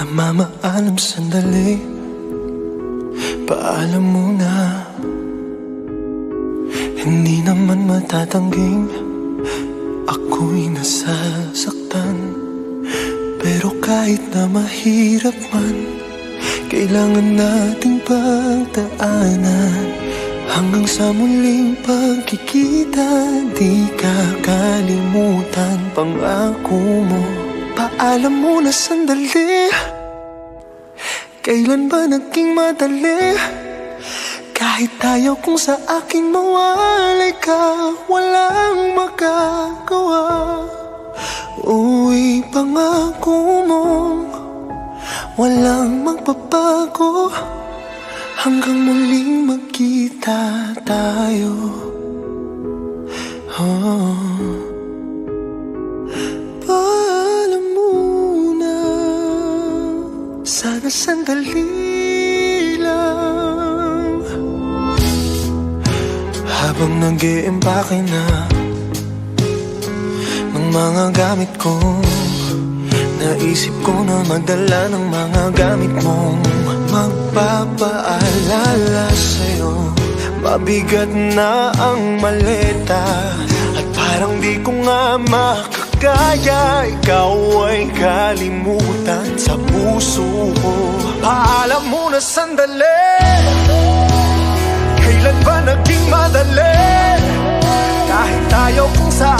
Mamaalam sandali. Paalam muna. Hindi naman matatangging Ako'y nasasaktan. Pero kahit na mahirap man Kailangan nating pagdaanan. Hanggang sa muling pagkikita Di ka kalimutan pangako mo Paalam muna sandali. Kailan ba naging madali? Kahit ayaw kong sa akin mawalay ka Walang magagawa. Uy, pangako mong Walang magbabago. Hanggang muling magkita Sandali lang. Habang nag empake na Ng mga gamit ko Naisip ko na magdala ng mga gamit mong Magpapaalala sa'yo. Mabigat na ang maleta At parang di ko nga makakaya Ikaw ay kalimutan sa puso ko Paalam muna sandali Kailan ba naging madali? Kahit ayaw kong sa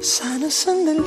Sana sandali